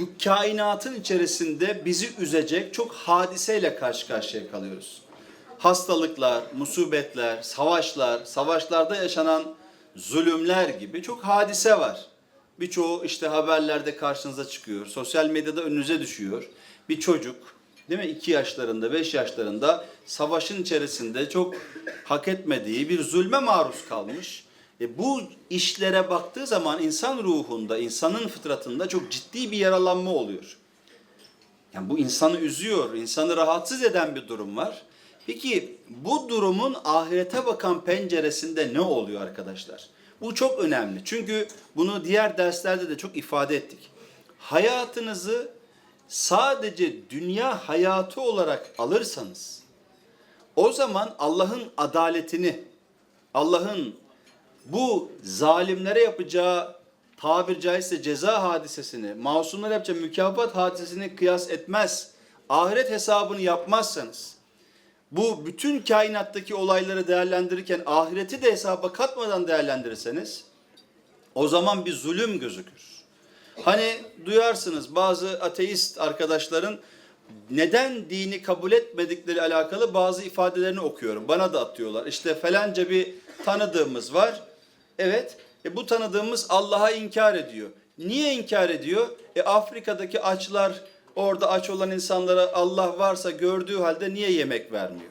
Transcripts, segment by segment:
bu kainatın içerisinde bizi üzecek çok hadiseyle karşı karşıya kalıyoruz. Hastalıklar, musibetler, savaşlar, savaşlarda yaşanan zulümler gibi çok hadise var. Birçoğu işte haberlerde karşınıza çıkıyor. Sosyal medyada önünüze düşüyor. Bir çocuk değil mi 2 yaşlarında 5 yaşlarında savaşın içerisinde çok hak etmediği bir zulme maruz kalmış. E bu işlere baktığı zaman insan ruhunda, insanın fıtratında çok ciddi bir yaralanma oluyor. Yani bu insanı üzüyor, insanı rahatsız eden bir durum var. Peki bu durumun ahirete bakan penceresinde ne oluyor arkadaşlar? Bu çok önemli. Çünkü bunu diğer derslerde de çok ifade ettik. Hayatınızı sadece dünya hayatı olarak alırsanız o zaman Allah'ın adaletini, Allah'ın bu zalimlere yapacağı tabir caizse ceza hadisesini, masumlara yapacağı mükafat hadisesini kıyas etmez. Ahiret hesabını yapmazsanız, bu bütün kainattaki olayları değerlendirirken ahireti de hesaba katmadan değerlendirirseniz, o zaman bir zulüm gözükür. Hani duyarsınız bazı ateist arkadaşların neden dini kabul etmedikleri alakalı bazı ifadelerini okuyorum. Bana da atıyorlar. İşte falanca bir tanıdığımız var. Evet. E bu tanıdığımız Allah'a inkar ediyor. Niye inkar ediyor? E Afrika'daki açlar orada aç olan insanlara Allah varsa gördüğü halde niye yemek vermiyor?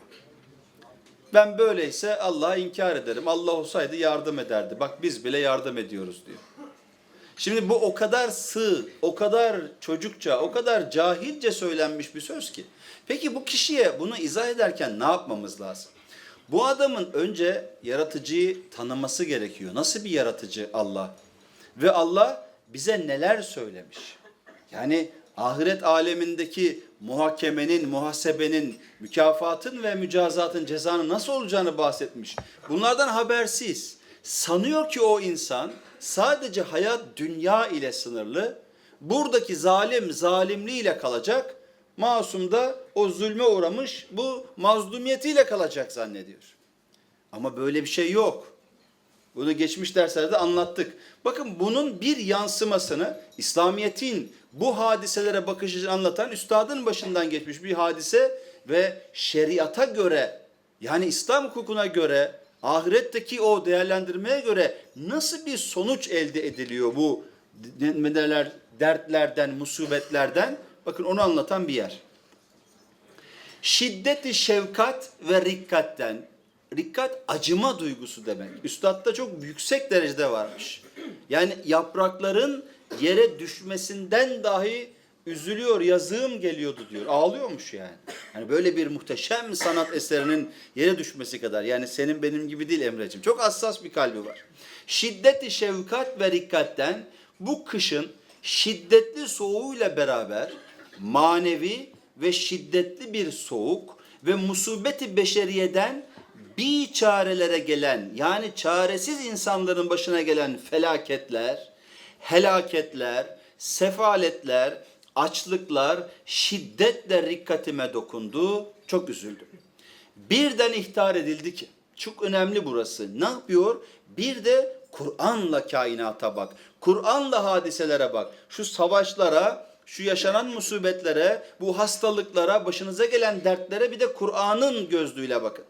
Ben böyleyse Allah'a inkar ederim. Allah olsaydı yardım ederdi. Bak biz bile yardım ediyoruz diyor. Şimdi bu o kadar sığ, o kadar çocukça, o kadar cahilce söylenmiş bir söz ki. Peki bu kişiye bunu izah ederken ne yapmamız lazım? Bu adamın önce yaratıcıyı tanıması gerekiyor. Nasıl bir yaratıcı Allah? Ve Allah bize neler söylemiş? Yani ahiret alemindeki muhakemenin, muhasebenin, mükafatın ve mücazatın cezanın nasıl olacağını bahsetmiş. Bunlardan habersiz. Sanıyor ki o insan sadece hayat dünya ile sınırlı. Buradaki zalim zalimliğiyle kalacak. Masum da o zulme uğramış bu mazlumiyetiyle kalacak zannediyor. Ama böyle bir şey yok. Bunu geçmiş derslerde anlattık. Bakın bunun bir yansımasını İslamiyet'in bu hadiselere bakışını anlatan üstadın başından geçmiş bir hadise ve şeriata göre yani İslam hukukuna göre ahiretteki o değerlendirmeye göre nasıl bir sonuç elde ediliyor bu neler dertlerden, musibetlerden? Bakın onu anlatan bir yer. Şiddeti şefkat ve rikkatten. Rikkat acıma duygusu demek. Üstadda çok yüksek derecede varmış. Yani yaprakların yere düşmesinden dahi üzülüyor, yazığım geliyordu diyor. Ağlıyormuş yani. Yani böyle bir muhteşem sanat eserinin yere düşmesi kadar. Yani senin benim gibi değil Emre'cim. Çok hassas bir kalbi var. Şiddeti şefkat ve rikkatten bu kışın şiddetli soğuğuyla beraber manevi ve şiddetli bir soğuk ve musibeti beşeriyeden bir çarelere gelen yani çaresiz insanların başına gelen felaketler, helaketler, sefaletler, açlıklar şiddetle dikkatime dokundu. Çok üzüldüm. Birden ihtar edildi ki çok önemli burası. Ne yapıyor? Bir de Kur'an'la kainata bak. Kur'an'la hadiselere bak. Şu savaşlara, şu yaşanan musibetlere, bu hastalıklara, başınıza gelen dertlere bir de Kur'an'ın gözlüğüyle bakın.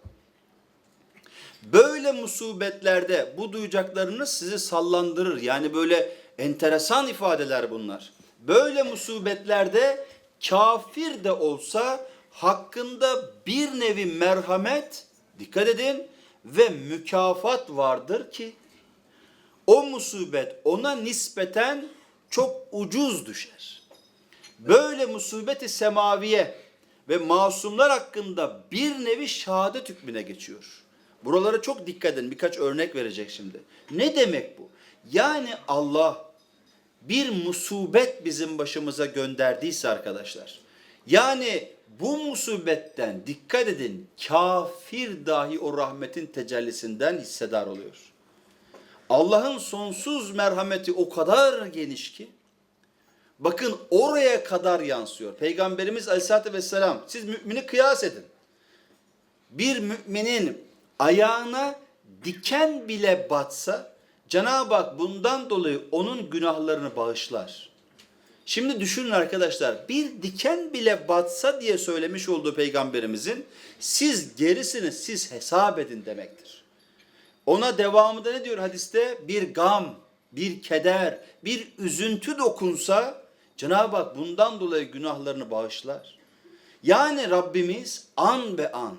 Böyle musibetlerde bu duyacaklarınız sizi sallandırır. Yani böyle enteresan ifadeler bunlar. Böyle musibetlerde kafir de olsa hakkında bir nevi merhamet, dikkat edin, ve mükafat vardır ki o musibet ona nispeten çok ucuz düşer. Böyle musibeti semaviye ve masumlar hakkında bir nevi şehadet hükmüne geçiyor. Buralara çok dikkat edin. Birkaç örnek verecek şimdi. Ne demek bu? Yani Allah bir musibet bizim başımıza gönderdiyse arkadaşlar. Yani bu musibetten dikkat edin kafir dahi o rahmetin tecellisinden hissedar oluyor. Allah'ın sonsuz merhameti o kadar geniş ki bakın oraya kadar yansıyor. Peygamberimiz Aleyhisselatü Vesselam siz mümini kıyas edin. Bir müminin ayağına diken bile batsa Cenab-ı Hak bundan dolayı onun günahlarını bağışlar. Şimdi düşünün arkadaşlar bir diken bile batsa diye söylemiş olduğu peygamberimizin siz gerisini siz hesap edin demektir. Ona devamında ne diyor hadiste? Bir gam, bir keder, bir üzüntü dokunsa Cenab-ı Hak bundan dolayı günahlarını bağışlar. Yani Rabbimiz an be an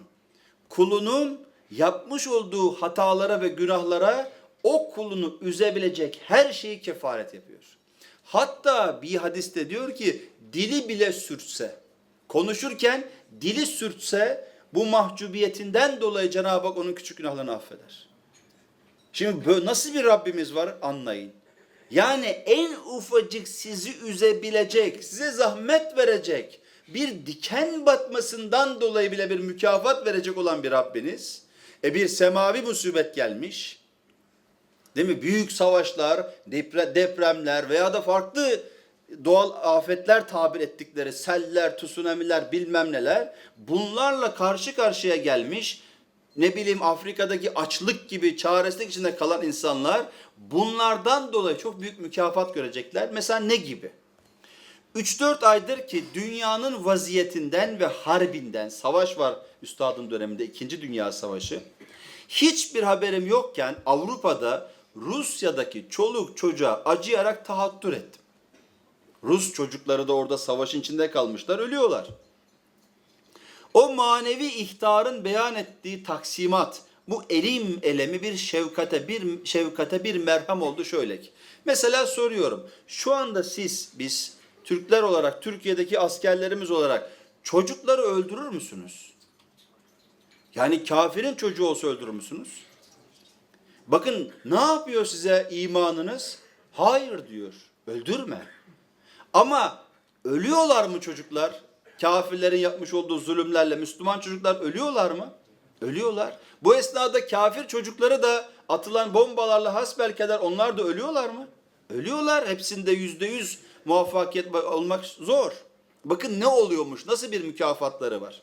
kulunun yapmış olduğu hatalara ve günahlara o kulunu üzebilecek her şeyi kefaret yapıyor. Hatta bir hadiste diyor ki dili bile sürtse, konuşurken dili sürtse bu mahcubiyetinden dolayı Cenab-ı Hak onun küçük günahlarını affeder. Şimdi nasıl bir Rabbimiz var anlayın. Yani en ufacık sizi üzebilecek, size zahmet verecek, bir diken batmasından dolayı bile bir mükafat verecek olan bir Rabbiniz. E bir semavi musibet gelmiş. Değil mi? Büyük savaşlar, depre- depremler veya da farklı doğal afetler tabir ettikleri seller, tsunamiler bilmem neler bunlarla karşı karşıya gelmiş ne bileyim Afrika'daki açlık gibi çaresizlik içinde kalan insanlar bunlardan dolayı çok büyük mükafat görecekler. Mesela ne gibi? 3-4 aydır ki dünyanın vaziyetinden ve harbinden, savaş var üstadın döneminde 2. Dünya Savaşı. Hiçbir haberim yokken Avrupa'da Rusya'daki çoluk çocuğa acıyarak tahattür ettim. Rus çocukları da orada savaşın içinde kalmışlar, ölüyorlar. O manevi ihtarın beyan ettiği taksimat, bu elim elemi bir şefkate, bir şefkate bir merhem oldu şöyle ki. Mesela soruyorum, şu anda siz, biz Türkler olarak, Türkiye'deki askerlerimiz olarak çocukları öldürür müsünüz? Yani kafirin çocuğu olsa öldürür müsünüz? Bakın ne yapıyor size imanınız? Hayır diyor, öldürme. Ama ölüyorlar mı çocuklar? Kafirlerin yapmış olduğu zulümlerle Müslüman çocuklar ölüyorlar mı? Ölüyorlar. Bu esnada kafir çocukları da atılan bombalarla hasbelkader onlar da ölüyorlar mı? Ölüyorlar. Hepsinde yüzde yüz muvaffakiyet olmak zor. Bakın ne oluyormuş, nasıl bir mükafatları var.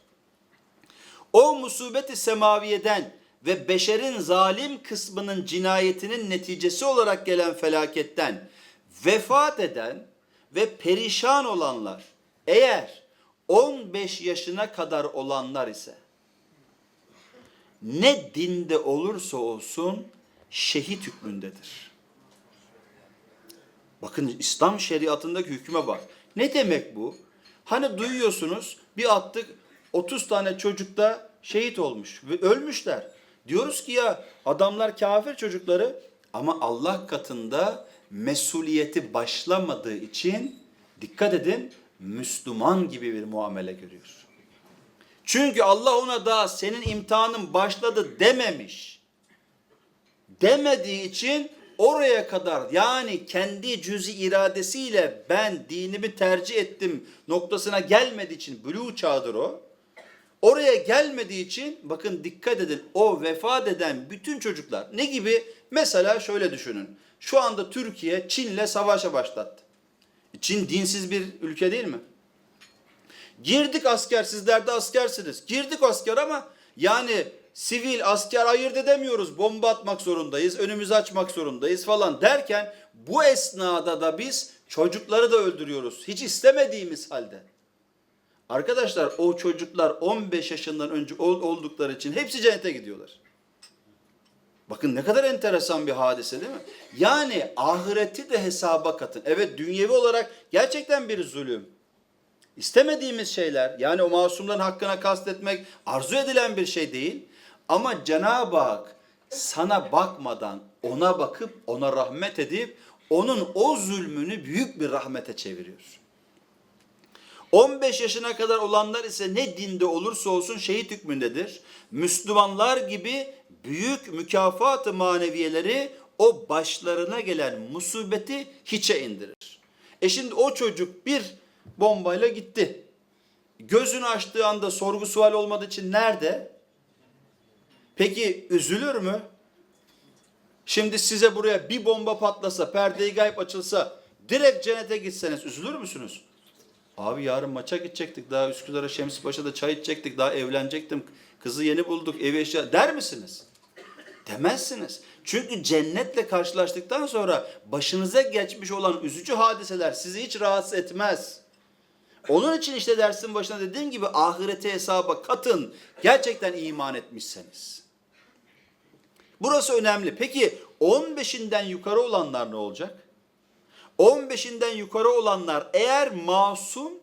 O musibeti semaviyeden ve beşerin zalim kısmının cinayetinin neticesi olarak gelen felaketten vefat eden ve perişan olanlar eğer 15 yaşına kadar olanlar ise ne dinde olursa olsun şehit hükmündedir. Bakın İslam şeriatındaki hüküme bak. Ne demek bu? Hani duyuyorsunuz bir attık 30 tane çocuk da şehit olmuş ve ölmüşler. Diyoruz ki ya adamlar kafir çocukları ama Allah katında mesuliyeti başlamadığı için dikkat edin Müslüman gibi bir muamele görüyor. Çünkü Allah ona daha senin imtihanın başladı dememiş. Demediği için oraya kadar yani kendi cüzi iradesiyle ben dinimi tercih ettim noktasına gelmediği için bülü çağdır o. Oraya gelmediği için bakın dikkat edin o vefat eden bütün çocuklar ne gibi? Mesela şöyle düşünün. Şu anda Türkiye Çin'le savaşa başlattı. Çin dinsiz bir ülke değil mi? Girdik asker sizler de askersiniz. Girdik asker ama yani sivil asker ayırt edemiyoruz. Bomba atmak zorundayız, önümüzü açmak zorundayız falan derken bu esnada da biz çocukları da öldürüyoruz. Hiç istemediğimiz halde. Arkadaşlar o çocuklar 15 yaşından önce ol- oldukları için hepsi cennete gidiyorlar. Bakın ne kadar enteresan bir hadise değil mi? Yani ahireti de hesaba katın. Evet dünyevi olarak gerçekten bir zulüm. İstemediğimiz şeyler yani o masumların hakkına kastetmek arzu edilen bir şey değil. Ama Cenab-ı Hak sana bakmadan ona bakıp ona rahmet edip onun o zulmünü büyük bir rahmete çeviriyor. 15 yaşına kadar olanlar ise ne dinde olursa olsun şehit hükmündedir. Müslümanlar gibi büyük mükafat-ı maneviyeleri o başlarına gelen musibeti hiçe indirir. E şimdi o çocuk bir bombayla gitti. Gözünü açtığı anda sorgu sual olmadığı için nerede? Peki üzülür mü? Şimdi size buraya bir bomba patlasa, perdeyi gayb açılsa, direkt cennete gitseniz üzülür müsünüz? Abi yarın maça gidecektik. Daha Üsküdar'a Şemsipaşa'da çay içecektik. Daha evlenecektim. Kızı yeni bulduk. Evi eşya der misiniz? Demezsiniz. Çünkü cennetle karşılaştıktan sonra başınıza geçmiş olan üzücü hadiseler sizi hiç rahatsız etmez. Onun için işte dersin başında dediğim gibi ahirete hesaba katın. Gerçekten iman etmişseniz. Burası önemli. Peki 15'inden yukarı olanlar ne olacak? 15'inden yukarı olanlar eğer masum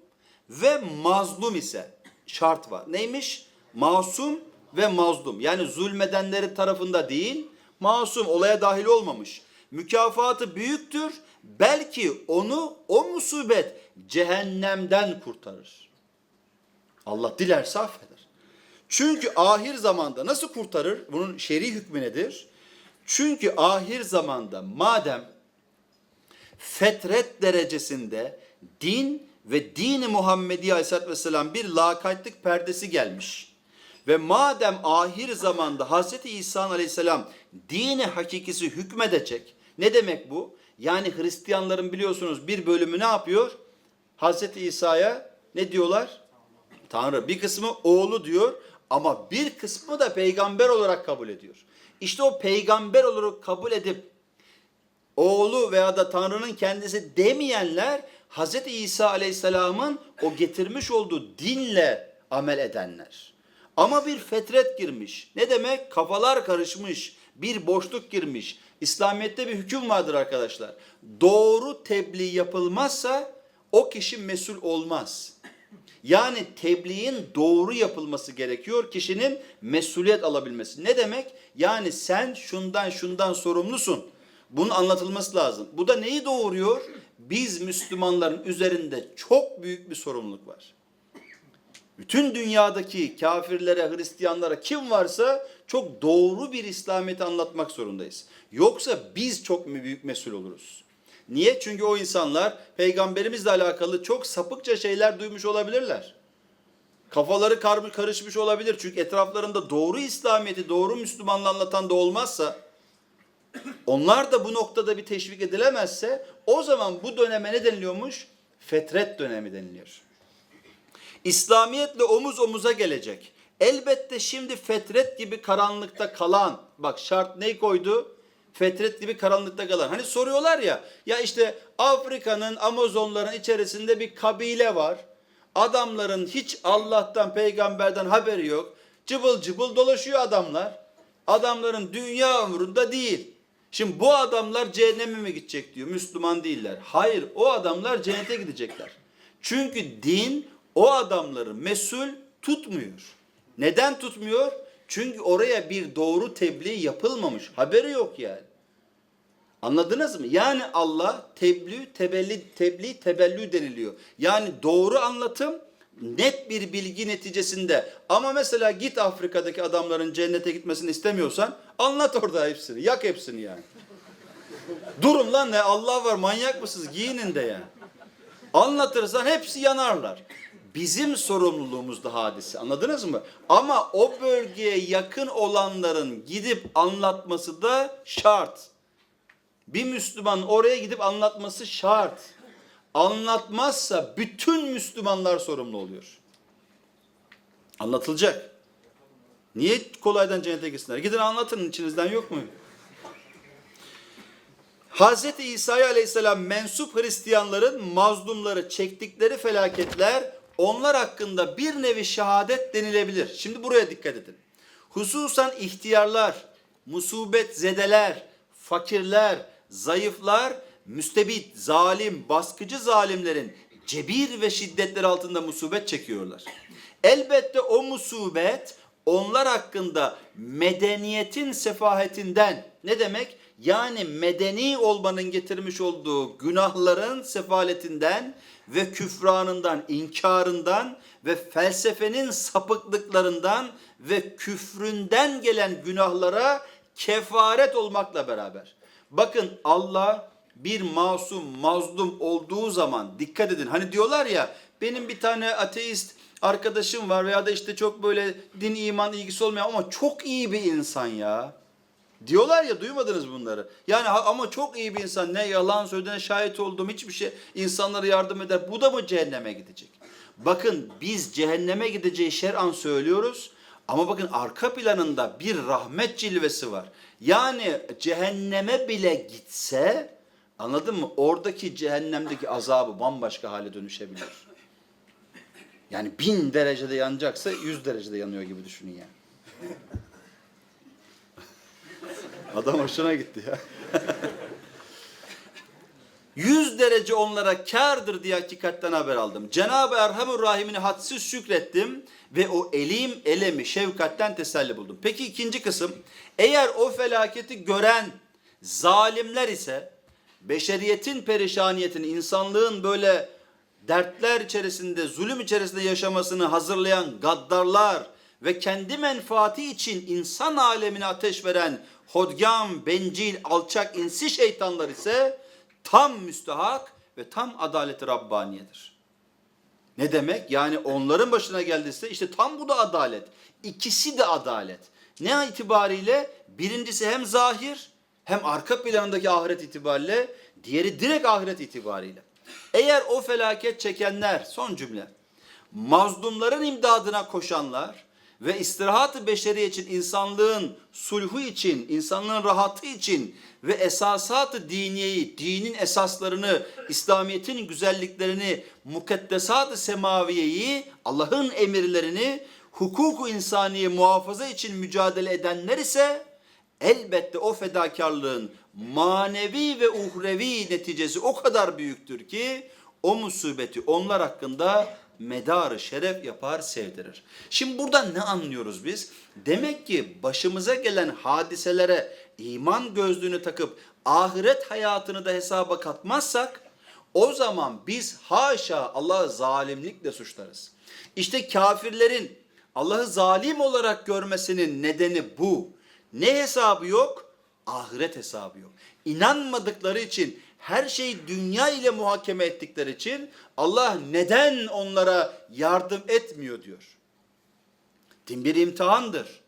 ve mazlum ise şart var. Neymiş? Masum ve mazlum. Yani zulmedenleri tarafında değil, masum olaya dahil olmamış. Mükafatı büyüktür. Belki onu o musibet cehennemden kurtarır. Allah dilerse affeder. Çünkü ahir zamanda nasıl kurtarır? Bunun şer'i hükmü nedir? Çünkü ahir zamanda madem fetret derecesinde din ve dini Muhammedi Aleyhisselatü Vesselam bir lakaytlık perdesi gelmiş. Ve madem ahir zamanda Hazreti İsa Aleyhisselam dini hakikisi hükmedecek. Ne demek bu? Yani Hristiyanların biliyorsunuz bir bölümü ne yapıyor? Hazreti İsa'ya ne diyorlar? Tanrı. Bir kısmı oğlu diyor ama bir kısmı da peygamber olarak kabul ediyor. İşte o peygamber olarak kabul edip oğlu veya da Tanrı'nın kendisi demeyenler Hz. İsa Aleyhisselam'ın o getirmiş olduğu dinle amel edenler. Ama bir fetret girmiş. Ne demek? Kafalar karışmış. Bir boşluk girmiş. İslamiyet'te bir hüküm vardır arkadaşlar. Doğru tebliğ yapılmazsa o kişi mesul olmaz. Yani tebliğin doğru yapılması gerekiyor kişinin mesuliyet alabilmesi. Ne demek? Yani sen şundan şundan sorumlusun. Bunun anlatılması lazım. Bu da neyi doğuruyor? Biz Müslümanların üzerinde çok büyük bir sorumluluk var. Bütün dünyadaki kafirlere, Hristiyanlara kim varsa çok doğru bir İslamiyet'i anlatmak zorundayız. Yoksa biz çok mu büyük mesul oluruz? Niye? Çünkü o insanlar peygamberimizle alakalı çok sapıkça şeyler duymuş olabilirler. Kafaları kar- karışmış olabilir. Çünkü etraflarında doğru İslamiyet'i, doğru Müslümanlığı anlatan da olmazsa onlar da bu noktada bir teşvik edilemezse o zaman bu döneme ne deniliyormuş? Fetret dönemi deniliyor. İslamiyetle omuz omuza gelecek. Elbette şimdi fetret gibi karanlıkta kalan, bak şart ne koydu? Fetret gibi karanlıkta kalan. Hani soruyorlar ya, ya işte Afrika'nın, Amazonların içerisinde bir kabile var. Adamların hiç Allah'tan, peygamberden haberi yok. Cıbıl cıbıl dolaşıyor adamlar. Adamların dünya umurunda değil. Şimdi bu adamlar cehenneme mi gidecek diyor. Müslüman değiller. Hayır o adamlar cennete gidecekler. Çünkü din o adamları mesul tutmuyor. Neden tutmuyor? Çünkü oraya bir doğru tebliğ yapılmamış. Haberi yok yani. Anladınız mı? Yani Allah tebliğ, tebelli, tebliğ, tebellü deniliyor. Yani doğru anlatım net bir bilgi neticesinde. Ama mesela git Afrika'daki adamların cennete gitmesini istemiyorsan anlat orada hepsini. Yak hepsini yani. Durun lan ne Allah var manyak mısınız giyinin de yani. Anlatırsan hepsi yanarlar. Bizim sorumluluğumuzda hadise anladınız mı? Ama o bölgeye yakın olanların gidip anlatması da şart. Bir Müslüman oraya gidip anlatması şart. Anlatmazsa bütün Müslümanlar sorumlu oluyor. Anlatılacak. Niye kolaydan cennete gitsinler? Gidin anlatın içinizden yok mu? Hz. İsa'ya aleyhisselam mensup Hristiyanların mazlumları çektikleri felaketler onlar hakkında bir nevi şehadet denilebilir. Şimdi buraya dikkat edin. Hususan ihtiyarlar, musibet zedeler, fakirler, zayıflar, müstebit, zalim, baskıcı zalimlerin cebir ve şiddetler altında musibet çekiyorlar. Elbette o musibet onlar hakkında medeniyetin sefahetinden ne demek? Yani medeni olmanın getirmiş olduğu günahların sefaletinden ve küfranından, inkarından ve felsefenin sapıklıklarından ve küfründen gelen günahlara kefaret olmakla beraber. Bakın Allah bir masum, mazlum olduğu zaman dikkat edin. Hani diyorlar ya benim bir tane ateist arkadaşım var veya da işte çok böyle din iman ilgisi olmayan ama çok iyi bir insan ya. Diyorlar ya duymadınız bunları. Yani ama çok iyi bir insan ne yalan söylediğine şahit olduğum hiçbir şey insanlara yardım eder. Bu da mı cehenneme gidecek? Bakın biz cehenneme gideceği şer'an söylüyoruz Ama bakın arka planında bir rahmet cilvesi var. Yani cehenneme bile gitse anladın mı? Oradaki cehennemdeki azabı bambaşka hale dönüşebilir. Yani bin derecede yanacaksa yüz derecede yanıyor gibi düşünün yani. Adam hoşuna gitti ya. 100 derece onlara kârdır diye hakikatten haber aldım. Cenab-ı Erhamur Rahim'ini hadsiz şükrettim ve o elim elemi şefkatten teselli buldum. Peki ikinci kısım, eğer o felaketi gören zalimler ise beşeriyetin perişaniyetini, insanlığın böyle dertler içerisinde, zulüm içerisinde yaşamasını hazırlayan gaddarlar ve kendi menfaati için insan alemine ateş veren hodgam, bencil, alçak insi şeytanlar ise tam müstahak ve tam adaleti Rabbaniyedir. Ne demek? Yani onların başına geldiyse işte tam bu da adalet. İkisi de adalet. Ne itibariyle? Birincisi hem zahir hem arka planındaki ahiret itibariyle, diğeri direkt ahiret itibariyle. Eğer o felaket çekenler, son cümle, mazlumların imdadına koşanlar ve istirahat-ı beşeri için, insanlığın sulhu için, insanlığın rahatı için ve esasat-ı diniyeyi, dinin esaslarını, İslamiyet'in güzelliklerini, mukaddesat-ı semaviyeyi, Allah'ın emirlerini, hukuku insaniye muhafaza için mücadele edenler ise elbette o fedakarlığın manevi ve uhrevi neticesi o kadar büyüktür ki o musibeti onlar hakkında medarı şeref yapar sevdirir. Şimdi buradan ne anlıyoruz biz? Demek ki başımıza gelen hadiselere iman gözlüğünü takıp ahiret hayatını da hesaba katmazsak o zaman biz haşa Allah'ı zalimlikle suçlarız. İşte kafirlerin Allah'ı zalim olarak görmesinin nedeni bu. Ne hesabı yok? Ahiret hesabı yok. İnanmadıkları için her şeyi dünya ile muhakeme ettikleri için Allah neden onlara yardım etmiyor diyor. Din bir imtihandır.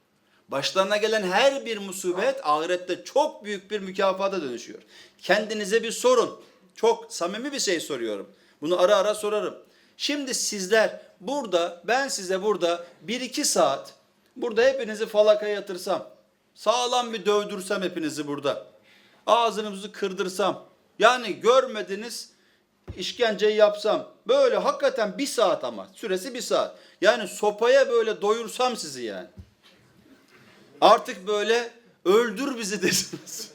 Başlarına gelen her bir musibet ahirette çok büyük bir mükafata dönüşüyor. Kendinize bir sorun. Çok samimi bir şey soruyorum. Bunu ara ara sorarım. Şimdi sizler burada, ben size burada bir iki saat burada hepinizi falakaya yatırsam, sağlam bir dövdürsem hepinizi burada, ağzınızı kırdırsam, yani görmediniz işkenceyi yapsam, böyle hakikaten bir saat ama süresi bir saat. Yani sopaya böyle doyursam sizi yani. Artık böyle öldür bizi desiniz.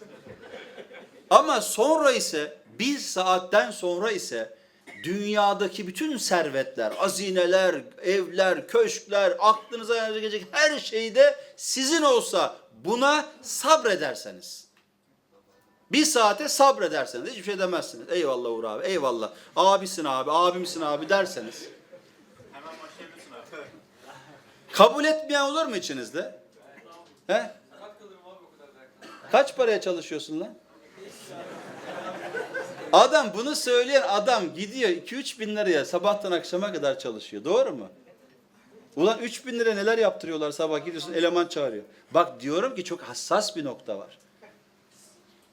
Ama sonra ise bir saatten sonra ise dünyadaki bütün servetler, azineler, evler, köşkler, aklınıza gelecek her şey de sizin olsa buna sabrederseniz. Bir saate sabrederseniz hiçbir şey demezsiniz. Eyvallah Uğur abi, eyvallah. Abisin abi, abimsin abi derseniz. Kabul etmeyen olur mu içinizde? He? Kaç paraya çalışıyorsun lan? Adam bunu söyleyen adam gidiyor 2-3 bin liraya sabahtan akşama kadar çalışıyor. Doğru mu? Ulan 3 bin lira neler yaptırıyorlar sabah gidiyorsun eleman çağırıyor. Bak diyorum ki çok hassas bir nokta var.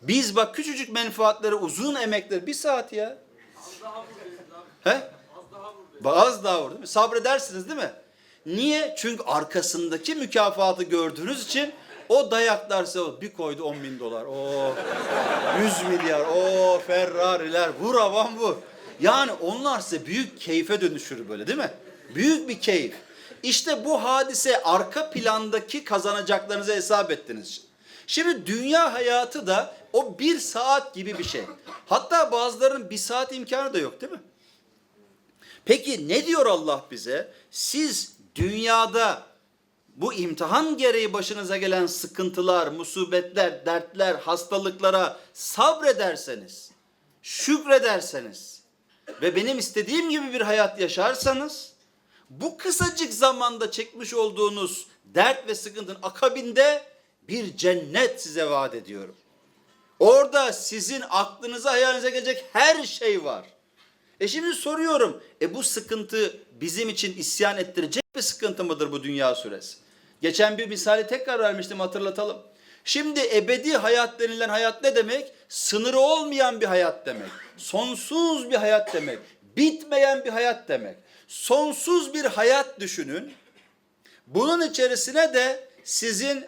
Biz bak küçücük menfaatleri uzun emekler bir saat ya. He? Bak az daha vur değil mi? Sabredersiniz değil mi? Niye? Çünkü arkasındaki mükafatı gördüğünüz için o dayaklar size bir koydu 10 bin dolar. O 100 milyar. O Ferrari'ler. Vur avan vur. Yani onlar size büyük keyfe dönüşür böyle değil mi? Büyük bir keyif. İşte bu hadise arka plandaki kazanacaklarınızı hesap ettiniz. Şimdi dünya hayatı da o bir saat gibi bir şey. Hatta bazılarının bir saat imkanı da yok değil mi? Peki ne diyor Allah bize? Siz dünyada bu imtihan gereği başınıza gelen sıkıntılar, musibetler, dertler, hastalıklara sabrederseniz, şükrederseniz ve benim istediğim gibi bir hayat yaşarsanız bu kısacık zamanda çekmiş olduğunuz dert ve sıkıntının akabinde bir cennet size vaat ediyorum. Orada sizin aklınıza hayalinize gelecek her şey var. E şimdi soruyorum, e bu sıkıntı bizim için isyan ettirecek bir sıkıntı mıdır bu dünya süresi? Geçen bir misali tekrar vermiştim hatırlatalım. Şimdi ebedi hayat denilen hayat ne demek? Sınırı olmayan bir hayat demek. Sonsuz bir hayat demek. Bitmeyen bir hayat demek. Sonsuz bir hayat düşünün. Bunun içerisine de sizin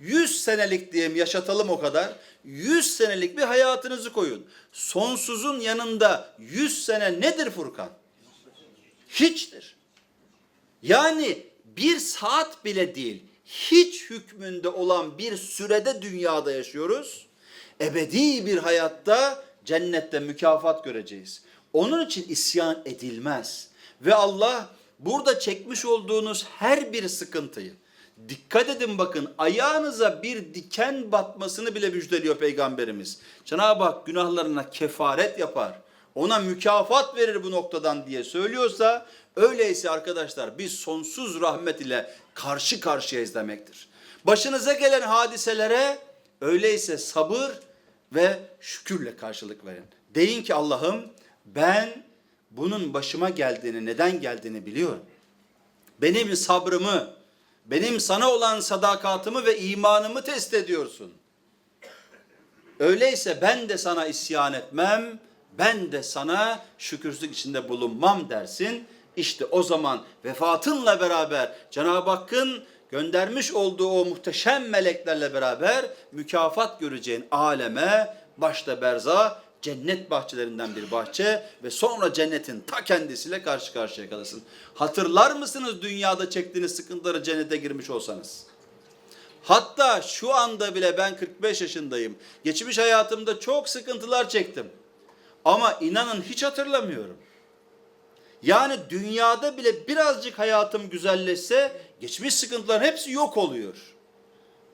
100 senelik diyeyim yaşatalım o kadar. 100 senelik bir hayatınızı koyun. Sonsuzun yanında 100 sene nedir Furkan? Hiçtir. Yani bir saat bile değil, hiç hükmünde olan bir sürede dünyada yaşıyoruz. Ebedi bir hayatta cennette mükafat göreceğiz. Onun için isyan edilmez. Ve Allah burada çekmiş olduğunuz her bir sıkıntıyı, dikkat edin bakın ayağınıza bir diken batmasını bile müjdeliyor Peygamberimiz. Cenab-ı Hak günahlarına kefaret yapar ona mükafat verir bu noktadan diye söylüyorsa öyleyse arkadaşlar biz sonsuz rahmet ile karşı karşıyayız demektir. Başınıza gelen hadiselere öyleyse sabır ve şükürle karşılık verin. Deyin ki Allah'ım ben bunun başıma geldiğini, neden geldiğini biliyorum. Benim sabrımı, benim sana olan sadakatımı ve imanımı test ediyorsun. Öyleyse ben de sana isyan etmem, ben de sana şükürsüzlük içinde bulunmam dersin. İşte o zaman vefatınla beraber Cenab-ı Hakk'ın göndermiş olduğu o muhteşem meleklerle beraber mükafat göreceğin aleme başta berza cennet bahçelerinden bir bahçe ve sonra cennetin ta kendisiyle karşı karşıya kalırsın. Hatırlar mısınız dünyada çektiğiniz sıkıntıları cennete girmiş olsanız? Hatta şu anda bile ben 45 yaşındayım. Geçmiş hayatımda çok sıkıntılar çektim. Ama inanın hiç hatırlamıyorum. Yani dünyada bile birazcık hayatım güzelleşse geçmiş sıkıntıların hepsi yok oluyor.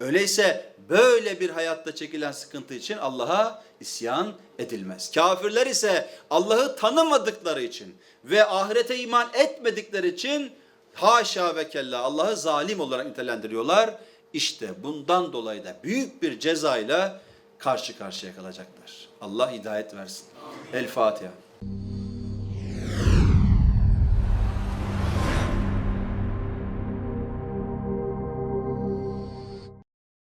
Öyleyse böyle bir hayatta çekilen sıkıntı için Allah'a isyan edilmez. Kafirler ise Allah'ı tanımadıkları için ve ahirete iman etmedikleri için haşa ve kella Allah'ı zalim olarak nitelendiriyorlar. İşte bundan dolayı da büyük bir cezayla karşı karşıya kalacaklar. Allah hidayet versin. El Fatiha.